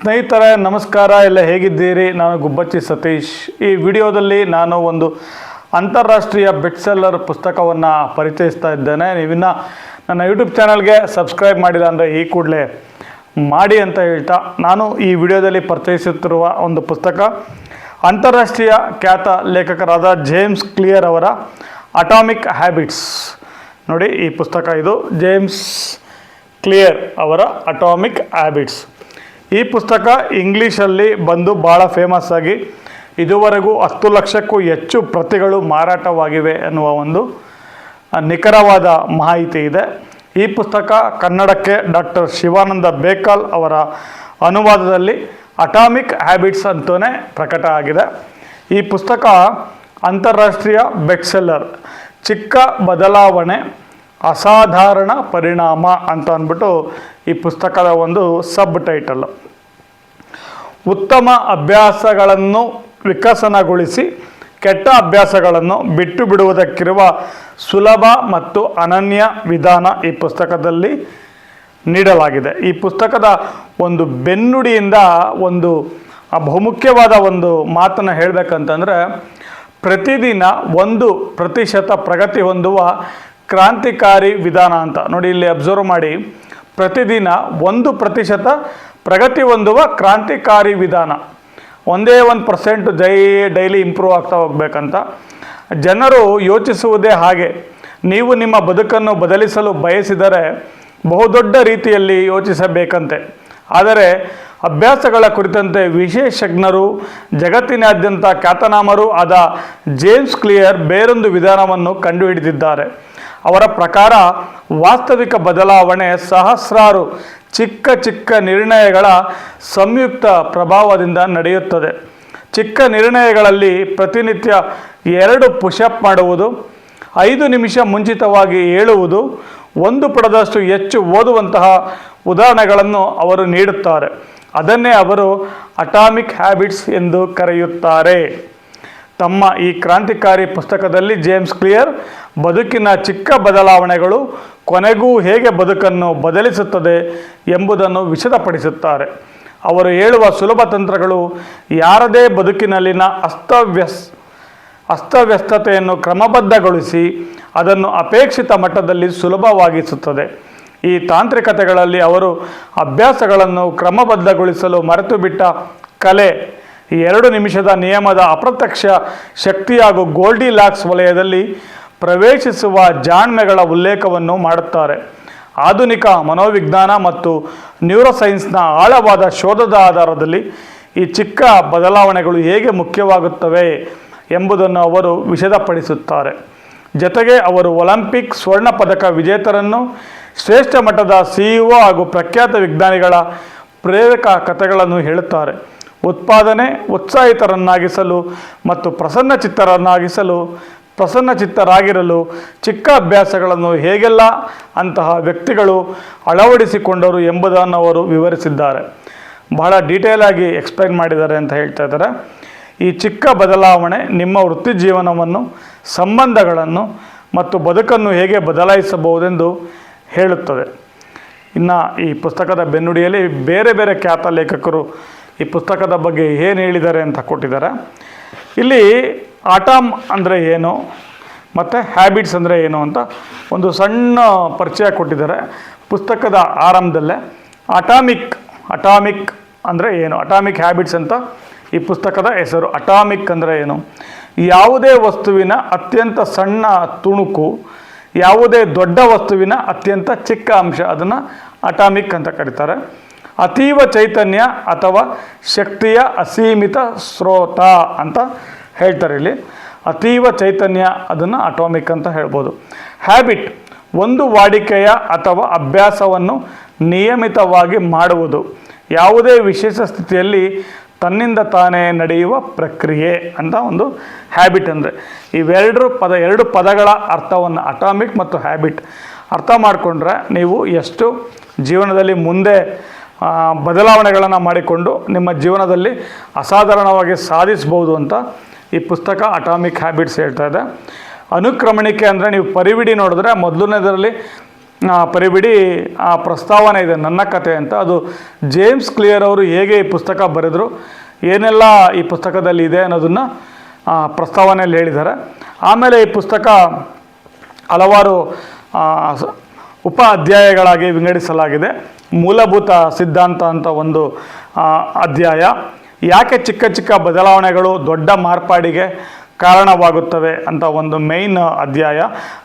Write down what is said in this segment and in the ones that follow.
ಸ್ನೇಹಿತರೆ, ನಮಸ್ಕಾರ. ಎಲ್ಲ ಹೇಗಿದ್ದೀರಿ? ನಾನು ಗುಬ್ಬಚ್ಚಿ ಸತೀಶ್. ಈ ವಿಡಿಯೋದಲ್ಲಿ ನಾನು ಒಂದು ಅಂತಾರಾಷ್ಟ್ರೀಯ ಬೆಟ್ ಸೆಲ್ಲರ್ ಪುಸ್ತಕವನ್ನು ಪರಿಚಯಿಸ್ತಾ ಇದ್ದೇನೆ. ನೀವಿನ್ನ ನನ್ನ ಯೂಟ್ಯೂಬ್ ಚಾನಲ್ಗೆ ಸಬ್ಸ್ಕ್ರೈಬ್ ಮಾಡಿಲ್ಲ ಅಂದರೆ ಈ ಕೂಡಲೇ ಮಾಡಿ ಅಂತ ಹೇಳ್ತಾ, ನಾನು ಈ ವಿಡಿಯೋದಲ್ಲಿ ಪರಿಚಯಿಸುತ್ತಿರುವ ಒಂದು ಪುಸ್ತಕ ಅಂತಾರಾಷ್ಟ್ರೀಯ ಖ್ಯಾತ ಲೇಖಕರಾದ ಜೇಮ್ಸ್ ಕ್ಲಿಯರ್ ಅವರ ಅಟಾಮಿಕ್ ಹ್ಯಾಬಿಟ್ಸ್ ನೋಡಿ, ಈ ಪುಸ್ತಕ ಇದು. ಜೇಮ್ಸ್ ಕ್ಲಿಯರ್ ಅವರ ಅಟಾಮಿಕ್ ಹ್ಯಾಬಿಟ್ಸ್ ಈ ಪುಸ್ತಕ ಇಂಗ್ಲೀಷಲ್ಲಿ ಬಂದು ಭಾಳ ಫೇಮಸ್ ಆಗಿ ಇದುವರೆಗೂ ಹತ್ತು ಲಕ್ಷಕ್ಕೂ ಹೆಚ್ಚು ಪ್ರತಿಗಳು ಮಾರಾಟವಾಗಿವೆ ಎನ್ನುವ ಒಂದು ನಿಖರವಾದ ಮಾಹಿತಿ ಇದೆ. ಈ ಪುಸ್ತಕ ಕನ್ನಡಕ್ಕೆ ಡಾಕ್ಟರ್ ಶಿವಾನಂದ ಬೇಕಾಲ್ ಅವರ ಅನುವಾದದಲ್ಲಿ ಅಟಾಮಿಕ್ ಹ್ಯಾಬಿಟ್ಸ್ ಅಂತಲೇ ಪ್ರಕಟ ಆಗಿದೆ. ಈ ಪುಸ್ತಕ ಅಂತಾರಾಷ್ಟ್ರೀಯ ಬೆಕ್ಸೆಲ್ಲರ್ ಚಿಕ್ಕ ಬದಲಾವಣೆ, ಅಸಾಧಾರಣ ಪರಿಣಾಮ ಅಂತ ಅಂದ್ಬಿಟ್ಟು ಈ ಪುಸ್ತಕದ ಒಂದು ಸಬ್ ಟೈಟಲ್ ಉತ್ತಮ ಅಭ್ಯಾಸಗಳನ್ನು ವಿಕಸನಗೊಳಿಸಿ ಕೆಟ್ಟ ಅಭ್ಯಾಸಗಳನ್ನು ಬಿಟ್ಟು ಬಿಡುವುದಕ್ಕಿರುವ ಸುಲಭ ಮತ್ತು ಅನನ್ಯ ವಿಧಾನ ಈ ಪುಸ್ತಕದಲ್ಲಿ ನೀಡಲಾಗಿದೆ. ಈ ಪುಸ್ತಕದ ಒಂದು ಬೆನ್ನುಡಿಯಿಂದ ಒಂದು ಬಹುಮುಖ್ಯವಾದ ಒಂದು ಮಾತನ್ನು ಹೇಳಬೇಕಂತಂದರೆ, ಪ್ರತಿದಿನ ಒಂದು ಪ್ರತಿಶತ ಪ್ರಗತಿ ಹೊಂದುವ ಕ್ರಾಂತಿಕಾರಿ ವಿಧಾನ ಅಂತ. ನೋಡಿ, ಇಲ್ಲಿ ಅಬ್ಸರ್ವ್ ಮಾಡಿ. ಪ್ರತಿದಿನ ಒಂದು ಪ್ರತಿಶತ ಪ್ರಗತಿ ಹೊಂದುವ ಕ್ರಾಂತಿಕಾರಿ ವಿಧಾನ. ಒಂದೇ ಒಂದು ಪರ್ಸೆಂಟ್ ಜೈ ಡೈಲಿ ಇಂಪ್ರೂವ್ ಆಗ್ತಾ ಹೋಗ್ಬೇಕಂತ. ಜನರು ಯೋಚಿಸುವುದೇ ಹಾಗೆ. ನೀವು ನಿಮ್ಮ ಬದುಕನ್ನು ಬದಲಿಸಲು ಬಯಸಿದರೆ ಬಹುದೊಡ್ಡ ರೀತಿಯಲ್ಲಿ ಯೋಚಿಸಬೇಕಂತೆ. ಆದರೆ ಅಭ್ಯಾಸಗಳ ಕುರಿತಂತೆ ವಿಶೇಷಜ್ಞರು, ಜಗತ್ತಿನಾದ್ಯಂತ ಖ್ಯಾತನಾಮರೂ ಆದ ಜೇಮ್ಸ್ ಕ್ಲಿಯರ್ ಬೇರೊಂದು ವಿಧಾನವನ್ನು ಕಂಡುಹಿಡಿದಿದ್ದಾರೆ. ಅವರ ಪ್ರಕಾರ ವಾಸ್ತವಿಕ ಬದಲಾವಣೆ ಸಹಸ್ರಾರು ಚಿಕ್ಕ ಚಿಕ್ಕ ನಿರ್ಣಯಗಳ ಸಂಯುಕ್ತ ಪ್ರಭಾವದಿಂದ ನಡೆಯುತ್ತದೆ. ಚಿಕ್ಕ ನಿರ್ಣಯಗಳಲ್ಲಿ ಪ್ರತಿನಿತ್ಯ ಎರಡು ಪುಷಪ್ ಮಾಡುವುದು, ಐದು ನಿಮಿಷ ಮುಂಚಿತವಾಗಿ ಏಳುವುದು, ಒಂದು ಪಡೆದಷ್ಟು ಹೆಚ್ಚು ಓದುವಂತಹ ಉದಾಹರಣೆಗಳನ್ನು ಅವರು ನೀಡುತ್ತಾರೆ. ಅದನ್ನೇ ಅವರು ಅಟಾಮಿಕ್ ಹ್ಯಾಬಿಟ್ಸ್ ಎಂದು ಕರೆಯುತ್ತಾರೆ. ತಮ್ಮ ಈ ಕ್ರಾಂತಿಕಾರಿ ಪುಸ್ತಕದಲ್ಲಿ ಜೇಮ್ಸ್ ಕ್ಲಿಯರ್ ಬದುಕಿನ ಚಿಕ್ಕ ಬದಲಾವಣೆಗಳು ಕೊನೆಗೂ ಹೇಗೆ ಬದುಕನ್ನು ಬದಲಿಸುತ್ತದೆ ಎಂಬುದನ್ನು ವಿಶದಪಡಿಸುತ್ತಾರೆ ಅವರು ಹೇಳುವ ಸುಲಭ ತಂತ್ರಗಳು ಯಾರದೇ ಬದುಕಿನಲ್ಲಿನ ಅಸ್ತವ್ಯಸ್, ಅಸ್ತವ್ಯಸ್ತತೆಯನ್ನು ಕ್ರಮಬದ್ಧಗೊಳಿಸಿ ಅದನ್ನು ಅಪೇಕ್ಷಿತ ಮಟ್ಟದಲ್ಲಿ ಸುಲಭವಾಗಿಸುತ್ತದೆ. ಈ ತಾಂತ್ರಿಕತೆಗಳಲ್ಲಿ ಅವರು ಅಭ್ಯಾಸಗಳನ್ನು ಕ್ರಮಬದ್ಧಗೊಳಿಸಲು ಮರೆತು ಬಿಟ್ಟ ಕಲೆ ಎರಡು ನಿಮಿಷದ ನಿಯಮದ ಅಪ್ರತ್ಯಕ್ಷ ಶಕ್ತಿ ಹಾಗೂ ಗೋಲ್ಡಿ ಲಾಕ್ಸ್ ವಲಯದಲ್ಲಿ ಪ್ರವೇಶಿಸುವ ಜಾಣ್ಮೆಗಳ ಉಲ್ಲೇಖವನ್ನು ಮಾಡುತ್ತಾರೆ. ಆಧುನಿಕ ಮನೋವಿಜ್ಞಾನ ಮತ್ತು ನ್ಯೂರೋಸೈನ್ಸ್ನ ಆಳವಾದ ಶೋಧದ ಆಧಾರದಲ್ಲಿ ಈ ಚಿಕ್ಕ ಬದಲಾವಣೆಗಳು ಹೇಗೆ ಮುಖ್ಯವಾಗುತ್ತವೆ ಎಂಬುದನ್ನು ಅವರು ವಿಷದಪಡಿಸುತ್ತಾರೆ. ಜೊತೆಗೆ ಅವರು ಒಲಿಂಪಿಕ್ ಸ್ವರ್ಣ ಪದಕ ವಿಜೇತರನ್ನು ಶ್ರೇಷ್ಠ ಮಟ್ಟದ ಸಿಇಒ ಹಾಗೂ ಪ್ರಖ್ಯಾತ ವಿಜ್ಞಾನಿಗಳ ಪ್ರೇರಕ ಕಥೆಗಳನ್ನು ಹೇಳುತ್ತಾರೆ. ಉತ್ಪಾದನೆ, ಉತ್ಸಾಹಿತರನ್ನಾಗಿಸಲು ಮತ್ತು ಪ್ರಸನ್ನಚಿತ್ತರನ್ನಾಗಿಸಲು ಪ್ರಸನ್ನಚಿತ್ತರಾಗಿರಲು ಚಿಕ್ಕ ಅಭ್ಯಾಸಗಳನ್ನು ಹೇಗೆಲ್ಲ ಅಂತಹ ವ್ಯಕ್ತಿಗಳು ಅಳವಡಿಸಿಕೊಂಡರು ಎಂಬುದನ್ನು ಅವರು ವಿವರಿಸಿದ್ದಾರೆ. ಬಹಳ ಡೀಟೇಲ್ ಆಗಿ ಎಕ್ಸ್ಪ್ಲೈನ್ ಮಾಡಿದ್ದಾರೆ ಅಂತ ಹೇಳ್ತಾ ಇದ್ದಾರೆ. ಈ ಚಿಕ್ಕ ಬದಲಾವಣೆ ನಿಮ್ಮ ವೃತ್ತಿ ಜೀವನವನ್ನು, ಸಂಬಂಧಗಳನ್ನು ಮತ್ತು ಬದುಕನ್ನು ಹೇಗೆ ಬದಲಾಯಿಸಬಹುದೆಂದು ಹೇಳುತ್ತದೆ. ಇನ್ನು ಈ ಪುಸ್ತಕದ ಬೆನ್ನುಡಿಯಲ್ಲಿ ಬೇರೆ ಬೇರೆ ಖ್ಯಾತ ಲೇಖಕರು ಈ ಪುಸ್ತಕದ ಬಗ್ಗೆ ಏನು ಹೇಳಿದ್ದಾರೆ ಅಂತ ಕೊಟ್ಟಿದ್ದಾರೆ. ಇಲ್ಲಿ ಆಟಾಮ್ ಅಂದರೆ ಏನು? ಮತ್ತು ಹ್ಯಾಬಿಟ್ಸ್ ಅಂದರೆ ಏನು ಅಂತ ಒಂದು ಸಣ್ಣ ಪರಿಚಯ ಕೊಟ್ಟಿದ್ದಾರೆ. ಪುಸ್ತಕದ ಆರಂಭದಲ್ಲೇ ಅಟಾಮಿಕ್ ಅಟಾಮಿಕ್ ಅಂದರೆ ಏನು? ಅಟಾಮಿಕ್ ಹ್ಯಾಬಿಟ್ಸ್ ಅಂತ ಈ ಪುಸ್ತಕದ ಹೆಸರು. ಅಟಾಮಿಕ್ ಅಂದರೆ ಏನು? ಯಾವುದೇ ವಸ್ತುವಿನ ಅತ್ಯಂತ ಸಣ್ಣ ತುಣುಕು, ಯಾವುದೇ ದೊಡ್ಡ ವಸ್ತುವಿನ ಅತ್ಯಂತ ಚಿಕ್ಕ ಅಂಶ, ಅದನ್ನು ಅಟಾಮಿಕ್ ಅಂತ ಕರೀತಾರೆ. ಅತೀವ ಚೈತನ್ಯ ಅಥವಾ ಶಕ್ತಿಯ ಅಸೀಮಿತ ಸ್ರೋತ ಅಂತ ಹೇಳ್ತಾರೆ ಇಲ್ಲಿ. ಅತೀವ ಚೈತನ್ಯ ಅದನ್ನು ಅಟಾಮಿಕ್ ಅಂತ ಹೇಳ್ಬೋದು. ಹ್ಯಾಬಿಟ್ ಒಂದು ವಾಡಿಕೆಯ ಅಥವಾ ಅಭ್ಯಾಸವನ್ನು ನಿಯಮಿತವಾಗಿ ಮಾಡುವುದು. ಯಾವುದೇ ವಿಶೇಷ ಸ್ಥಿತಿಯಲ್ಲಿ ತನ್ನಿಂದ ತಾನೇ ನಡೆಯುವ ಪ್ರಕ್ರಿಯೆ ಅಂತ ಒಂದು ಹ್ಯಾಬಿಟ್ ಅಂದರೆ. ಇವೆರಡರ ಪದ, ಎರಡು ಪದಗಳ ಅರ್ಥವನ್ನು ಅಟಾಮಿಕ್ ಮತ್ತು ಹ್ಯಾಬಿಟ್ ಅರ್ಥ ಮಾಡಿಕೊಂಡ್ರೆ ನೀವು ಎಷ್ಟು ಜೀವನದಲ್ಲಿ ಮುಂದೆ ಬದಲಾವಣೆಗಳನ್ನು ಮಾಡಿಕೊಂಡು ನಿಮ್ಮ ಜೀವನದಲ್ಲಿ ಅಸಾಧಾರಣವಾಗಿ ಸಾಧಿಸ್ಬೋದು ಅಂತ ಈ ಪುಸ್ತಕ ಅಟಾಮಿಕ್ ಹ್ಯಾಬಿಟ್ಸ್ ಹೇಳ್ತಾ ಇದೆ. ಅನುಕ್ರಮಣಿಕೆ ಅಂದರೆ ನೀವು ಪರಿವಿಡಿ ನೋಡಿದ್ರೆ ಮೊದಲನೇದರಲ್ಲಿ ಪರಿಬಿಡಿ ಆ, ಪ್ರಸ್ತಾವನೆ ಇದೆ, ನನ್ನ ಕತೆ ಅಂತ. ಅದು ಜೇಮ್ಸ್ ಕ್ಲಿಯರ್ ಅವರು ಹೇಗೆ ಈ ಪುಸ್ತಕ ಬರೆದರು, ಏನೆಲ್ಲ ಈ ಪುಸ್ತಕದಲ್ಲಿ ಇದೆ ಅನ್ನೋದನ್ನು ಪ್ರಸ್ತಾವನೆಯಲ್ಲಿ ಹೇಳಿದ್ದಾರೆ. ಆಮೇಲೆ ಈ ಪುಸ್ತಕ ಹಲವಾರು ಉಪ ಅಧ್ಯಾಯಗಳಾಗಿ ವಿಂಗಡಿಸಲಾಗಿದೆ. ಮೂಲಭೂತ ಸಿದ್ಧಾಂತ ಅಂತ ಒಂದು ಅಧ್ಯಾಯ. ಯಾಕೆ ಚಿಕ್ಕ ಚಿಕ್ಕ ಬದಲಾವಣೆಗಳು ದೊಡ್ಡ ಮಾರ್ಪಾಡಿಗೆ ಕಾರಣವಾಗುತ್ತವೆ ಅಂತ ಒಂದು ಮೇಯ್ನ್ ಅಧ್ಯಾಯ.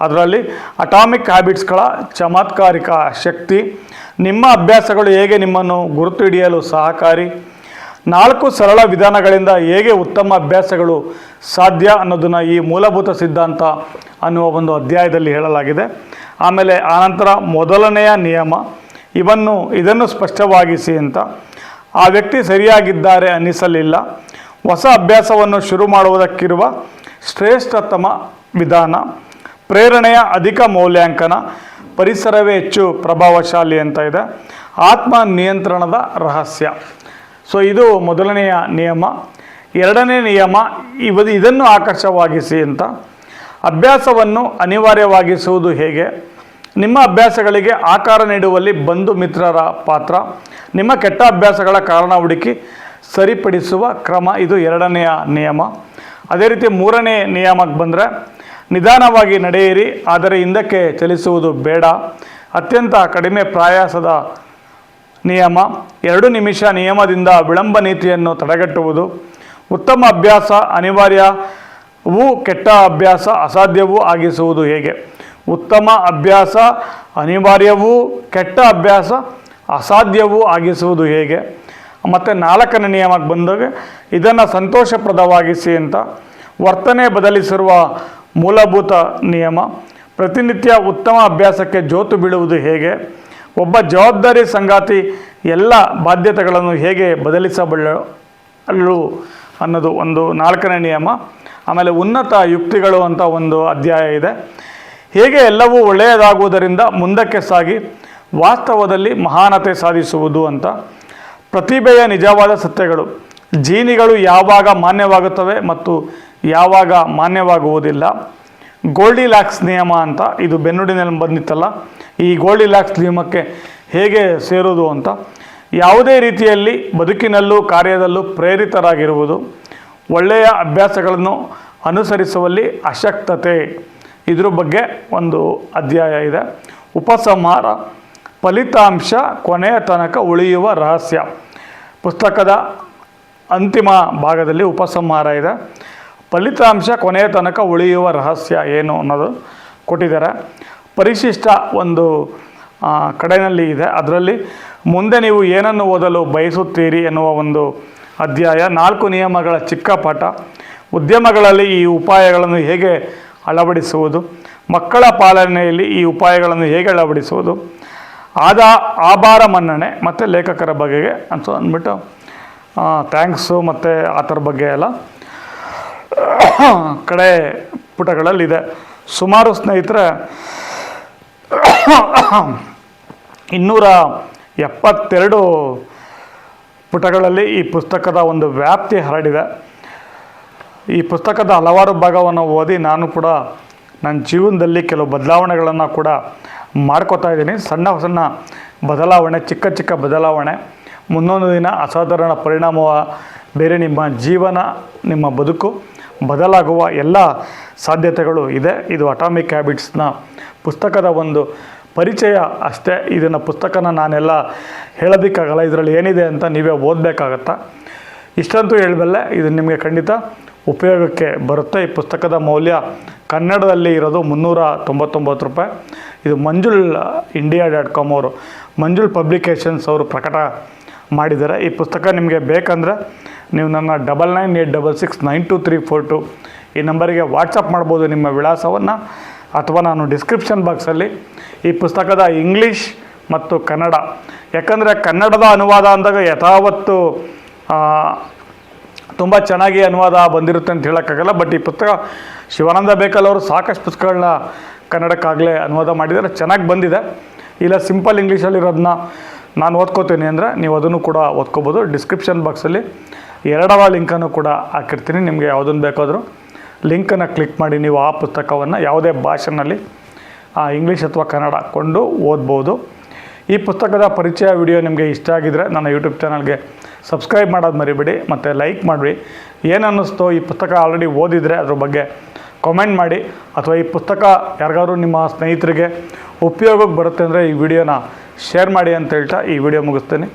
ಅದರಲ್ಲಿ ಅಟಾಮಿಕ್ ಹ್ಯಾಬಿಟ್ಸ್ಗಳ ಚಮತ್ಕಾರಿಕ ಶಕ್ತಿ. ನಿಮ್ಮ ಅಭ್ಯಾಸಗಳು ಹೇಗೆ ನಿಮ್ಮನ್ನು ಗುರುತು ಹಿಡಿಯಲು ಸಹಕಾರಿ? ನಾಲ್ಕು ಸರಳ ವಿಧಾನಗಳಿಂದ ಹೇಗೆ ಉತ್ತಮ ಅಭ್ಯಾಸಗಳು ಸಾಧ್ಯ ಅನ್ನೋದನ್ನು ಈ ಮೂಲಭೂತ ಸಿದ್ಧಾಂತ ಅನ್ನುವ ಒಂದು ಅಧ್ಯಾಯದಲ್ಲಿ ಹೇಳಲಾಗಿದೆ. ಆಮೇಲೆ ಆನಂತರ ಮೊದಲನೆಯ ನಿಯಮ. ಇವನ್ನು, ಇದನ್ನು ಸ್ಪಷ್ಟವಾಗಿಸಿ ಅಂತ. ಆ ವ್ಯಕ್ತಿ ಸರಿಯಾಗಿದ್ದಾರೆ ಅನ್ನಿಸಲಿಲ್ಲ. ಹೊಸ ಅಭ್ಯಾಸವನ್ನು ಶುರು ಮಾಡುವುದಕ್ಕಿರುವ ಶ್ರೇಷ್ಠತಮ ವಿಧಾನ, ಪ್ರೇರಣೆಯ ಅಧಿಕ ಮೌಲ್ಯಾಂಕನ, ಪರಿಸರವೇ ಹೆಚ್ಚು ಪ್ರಭಾವಶಾಲಿ ಅಂತ ಇದೆ. ಆತ್ಮ ನಿಯಂತ್ರಣದ ರಹಸ್ಯ. ಸೊ ಇದು ಮೊದಲನೆಯ ನಿಯಮ. ಎರಡನೇ ನಿಯಮ, ಇವ, ಇದನ್ನು ಆಕರ್ಷವಾಗಿಸಿ ಅಂತ. ಅಭ್ಯಾಸವನ್ನು ಅನಿವಾರ್ಯವಾಗಿಸುವುದು ಹೇಗೆ? ನಿಮ್ಮ ಅಭ್ಯಾಸಗಳಿಗೆ ಆಕಾರ ನೀಡುವಲ್ಲಿ ಬಂಧು ಮಿತ್ರರ ಪಾತ್ರ. ನಿಮ್ಮ ಕೆಟ್ಟ ಅಭ್ಯಾಸಗಳ ಕಾರಣ ಹುಡುಕಿ ಸರಿಪಡಿಸುವ ಕ್ರಮ ಇದು ಎರಡನೆಯ ನಿಯಮ. ಅದೇ ರೀತಿ ಮೂರನೇ ನಿಯಮಕ್ಕೆ ಬಂದರೆ ನಿಧಾನವಾಗಿ ನಡೆಯಿರಿ, ಆದರೆ ಹಿಂದಕ್ಕೆ ಚಲಿಸುವುದು ಬೇಡ. ಅತ್ಯಂತ ಕಡಿಮೆ ಪ್ರಯಾಸದ ನಿಯಮ. ಎರಡು ನಿಮಿಷ ನಿಯಮದಿಂದ ವಿಳಂಬ ನೀತಿಯನ್ನು ತಡೆಗಟ್ಟುವುದು. ಉತ್ತಮ ಅಭ್ಯಾಸ ಅನಿವಾರ್ಯವೂ ಕೆಟ್ಟ ಅಭ್ಯಾಸ ಅಸಾಧ್ಯವೂ ಆಗಿಸುವುದು ಹೇಗೆ? ಉತ್ತಮ ಅಭ್ಯಾಸ, ಅನಿವಾರ್ಯವೂ, ಕೆಟ್ಟ ಅಭ್ಯಾಸ, ಅಸಾಧ್ಯವೂ ಆಗಿಸುವುದು ಹೇಗೆ? ಮತ್ತು ನಾಲ್ಕನೇ ನಿಯಮಕ್ಕೆ ಬಂದಾಗ, ಇದನ್ನು ಸಂತೋಷಪ್ರದವಾಗಿಸಿ ಅಂತ ವರ್ತನೆ ಬದಲಿಸಿರುವ ಮೂಲಭೂತ ನಿಯಮ. ಪ್ರತಿನಿತ್ಯ ಉತ್ತಮ ಅಭ್ಯಾಸಕ್ಕೆ ಜೋತು ಬೀಳುವುದು ಹೇಗೆ? ಒಬ್ಬ ಜವಾಬ್ದಾರಿ ಸಂಗಾತಿ ಎಲ್ಲ ಬಾಧ್ಯತೆಗಳನ್ನು ಹೇಗೆ ಬದಲಿಸಬಲ್ಲಳು ಅನ್ನೋದು ಒಂದು ನಾಲ್ಕನೇ ನಿಯಮ. ಆಮೇಲೆ ಉನ್ನತ ಯುಕ್ತಿಗಳು ಅಂತ ಒಂದು ಅಧ್ಯಾಯ ಇದೆ. ಹೇಗೆ ಎಲ್ಲವೂ ಒಳ್ಳೆಯದಾಗುವುದರಿಂದ ಮುಂದಕ್ಕೆ ಸಾಗಿ ವಾಸ್ತವದಲ್ಲಿ ಮಹಾನತೆ ಸಾಧಿಸುವುದು ಅಂತ. ಪ್ರತಿಭೆಯ ನಿಜವಾದ ಸತ್ಯಗಳು. ಜೀನಿಗಳು ಯಾವಾಗ ಮಾನ್ಯವಾಗುತ್ತವೆ ಮತ್ತು ಯಾವಾಗ ಮಾನ್ಯವಾಗುವುದಿಲ್ಲ. ಗೋಲ್ಡಿ ಲ್ಯಾಕ್ಸ್ ನಿಯಮ ಅಂತ ಇದು ಬೆನ್ನುಡಿನಲ್ಲಿ ಬಂದಿತ್ತಲ್ಲ. ಈ ಗೋಲ್ಡಿ ಲ್ಯಾಕ್ಸ್ ನಿಯಮಕ್ಕೆ ಹೇಗೆ ಸೇರೋದು ಅಂತ. ಯಾವುದೇ ರೀತಿಯಲ್ಲಿ ಬದುಕಿನಲ್ಲೂ ಕಾರ್ಯದಲ್ಲೂ ಪ್ರೇರಿತರಾಗಿರುವುದು. ಒಳ್ಳೆಯ ಅಭ್ಯಾಸಗಳನ್ನು ಅನುಸರಿಸುವಲ್ಲಿ ಅಶಕ್ತತೆ. ಇದ್ರ ಬಗ್ಗೆ ಒಂದು ಅಧ್ಯಾಯ ಇದೆ. ಉಪಸಂಹಾರ, ಫಲಿತಾಂಶ, ಕೊನೆಯ ತನಕ ಉಳಿಯುವ ರಹಸ್ಯ. ಪುಸ್ತಕದ ಅಂತಿಮ ಭಾಗದಲ್ಲಿ ಉಪಸಂಹಾರ ಇದೆ. ಫಲಿತಾಂಶ, ಕೊನೆಯ ತನಕ ಉಳಿಯುವ ರಹಸ್ಯ ಏನು ಅನ್ನೋದು ಕೊಟ್ಟಿದ್ದಾರೆ. ಪರಿಶಿಷ್ಟ ಒಂದು ಕಡೆಯಲ್ಲಿ ಇದೆ. ಅದರಲ್ಲಿ ಮುಂದೆ ನೀವು ಏನನ್ನು ಓದಲು ಬಯಸುತ್ತೀರಿ ಎನ್ನುವ ಒಂದು ಅಧ್ಯಾಯ. ನಾಲ್ಕು ನಿಯಮಗಳ ಚಿಕ್ಕ ಪಾಠ. ಉದ್ಯಮಗಳಲ್ಲಿ ಈ ಉಪಾಯಗಳನ್ನು ಹೇಗೆ ಅಳವಡಿಸುವುದು, ಮಕ್ಕಳ ಪಾಲನೆಯಲ್ಲಿ ಈ ಉಪಾಯಗಳನ್ನು ಹೇಗೆ ಅಳವಡಿಸುವುದು, ಆದ ಆಭಾರ ಮನ್ನಣೆ ಮತ್ತು ಲೇಖಕರ ಬಗೆಗೆ ಅಂತ ಅಂದ್ಬಿಟ್ಟು ಥ್ಯಾಂಕ್ಸು ಮತ್ತು ಆ ಥರ ಬಗ್ಗೆ ಎಲ್ಲ ಕಡೆ ಪುಟಗಳಲ್ಲಿದೆ. ಸುಮಾರು ಸ್ನೇಹಿತರೆ, ಇನ್ನೂರ ಎಪ್ಪತ್ತೆರಡು ಪುಟಗಳಲ್ಲಿ ಈ ಪುಸ್ತಕದ ಒಂದು ವ್ಯಾಪ್ತಿ ಹರಡಿದೆ. ಈ ಪುಸ್ತಕದ ಹಲವಾರು ಭಾಗವನ್ನು ಓದಿ ನಾನು ಕೂಡ ನನ್ನ ಜೀವನದಲ್ಲಿ ಕೆಲವು ಬದಲಾವಣೆಗಳನ್ನು ಕೂಡ ಮಾಡ್ಕೋತಾ ಇದ್ದೀನಿ. ಸಣ್ಣ ಸಣ್ಣ ಬದಲಾವಣೆ, ಚಿಕ್ಕ ಚಿಕ್ಕ ಬದಲಾವಣೆ. ಮುಂದೊಂದು ದಿನ ಅಸಾಧಾರಣ ಪರಿಣಾಮ ಬೇರೆ ನಿಮ್ಮ ಜೀವನ, ನಿಮ್ಮ ಬದುಕು ಬದಲಾಗುವ ಎಲ್ಲ ಸಾಧ್ಯತೆಗಳು ಇದೆ. ಇದು ಅಟಾಮಿಕ್ ಹ್ಯಾಬಿಟ್ಸ್ನ ಪುಸ್ತಕದ ಒಂದು ಪರಿಚಯ ಅಷ್ಟೇ. ಇದನ್ನು ಪುಸ್ತಕನ ನಾನೆಲ್ಲ ಹೇಳೋದಕ್ಕಾಗಲ್ಲ. ಇದರಲ್ಲಿ ಏನಿದೆ ಅಂತ ನೀವೇ ಓದಬೇಕಾಗತ್ತಾ? ಇಷ್ಟಂತೂ ಹೇಳಬಲ್ಲೆ, ಇದು ನಿಮಗೆ ಖಂಡಿತ ಉಪಯೋಗಕ್ಕೆ ಬರುತ್ತೆ ಈ ಪುಸ್ತಕದ ಮೌಲ್ಯ ಕನ್ನಡದಲ್ಲಿ ಇರೋದು ಮುನ್ನೂರ ತೊಂಬತ್ತೊಂಬತ್ತು ರೂಪಾಯಿ. ಇದು ಮಂಜುಳ್ ಇಂಡಿಯಾ ಡಾಟ್ ಕಾಮ್ ಅವರು, ಮಂಜುಳ್ ಪಬ್ಲಿಕೇಶನ್ಸ್ ಅವರು ಪ್ರಕಟ ಮಾಡಿದ್ದಾರೆ. ಈ ಪುಸ್ತಕ ನಿಮಗೆ ಬೇಕಂದರೆ ನೀವು ನನ್ನ double nine eight double six nine two three four two ಈ ನಂಬರಿಗೆ ವಾಟ್ಸಪ್ ಮಾಡ್ಬೋದು ನಿಮ್ಮ ವಿಳಾಸವನ್ನು, ಅಥವಾ ನಾನು ಡಿಸ್ಕ್ರಿಪ್ಷನ್ ಬಾಕ್ಸಲ್ಲಿ ಈ ಪುಸ್ತಕದ ಇಂಗ್ಲೀಷ್ ಮತ್ತು ಕನ್ನಡ. ಯಾಕಂದರೆ ಕನ್ನಡದ ಅನುವಾದ ಅಂದಾಗ ಯಥಾವತ್ತು ತುಂಬ ಚೆನ್ನಾಗಿ ಅನುವಾದ ಬಂದಿರುತ್ತೆ ಅಂತ ಹೇಳೋಕ್ಕಾಗಲ್ಲ ಬಟ್ ಈ ಪುಸ್ತಕ ಶಿವಾನಂದ ಬೇಕಲ್ ಅವರು ಸಾಕಷ್ಟು ಪುಸ್ತಕಗಳನ್ನ ಕನ್ನಡಕ್ಕಾಗಲೇ ಅನುವಾದ ಮಾಡಿದ್ದಾರೆ. ಚೆನ್ನಾಗಿ ಬಂದಿದೆ. ಇಲ್ಲ ಸಿಂಪಲ್ ಇಂಗ್ಲೀಷಲ್ಲಿರೋದನ್ನ ನಾನು ಓದ್ಕೋತೀನಿ ಅಂದರೆ ನೀವು ಅದನ್ನು ಕೂಡ ಓದ್ಕೋಬೋದು. ಡಿಸ್ಕ್ರಿಪ್ಷನ್ ಬಾಕ್ಸಲ್ಲಿ ಎರಡರ ಲಿಂಕನ್ನು ಕೂಡ ಹಾಕಿರ್ತೀನಿ. ನಿಮಗೆ ಯಾವುದನ್ನು ಬೇಕಾದರೂ ಲಿಂಕನ್ನು ಕ್ಲಿಕ್ ಮಾಡಿ ನೀವು ಆ ಪುಸ್ತಕವನ್ನು ಯಾವುದೇ ಭಾಷೆನಲ್ಲಿ ಇಂಗ್ಲೀಷ್ ಅಥವಾ ಕನ್ನಡ ಕೊಂಡು ಓದ್ಬೋದು. ಈ ಪುಸ್ತಕದ ಪರಿಚಯ ವಿಡಿಯೋ ನಿಮಗೆ ಇಷ್ಟ ಆಗಿದರೆ ನನ್ನ ಯೂಟ್ಯೂಬ್ ಚಾನಲ್ಗೆ ಸಬ್ಸ್ಕ್ರೈಬ್ ಮಾಡೋದು ಮರಿಬೇಡಿ, ಮತ್ತು ಲೈಕ್ ಮಾಡಿರಿ. ಅನ್ನಿಸ್ತೋ ಈ ಪುಸ್ತಕ ಆಲ್ರೆಡಿ ಓದಿದರೆ ಅದ್ರ ಬಗ್ಗೆ ಕಮೆಂಟ್ ಮಾಡಿ, ಅಥವಾ ಈ ಪುಸ್ತಕ ಯಾರಿಗಾದ್ರೂ ನಿಮ್ಮ ಸ್ನೇಹಿತರಿಗೆ ಉಪಯೋಗಕ್ಕೆ ಬರುತ್ತೆ ಅಂದರೆ ಈ ವಿಡಿಯೋನ ಶೇರ್ ಮಾಡಿ ಅಂತ ಹೇಳ್ತಾ ಈ ವಿಡಿಯೋ ಮುಗಿಸ್ತೀನಿ.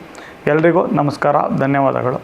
ಎಲ್ರಿಗೂ ನಮಸ್ಕಾರ, ಧನ್ಯವಾದಗಳು.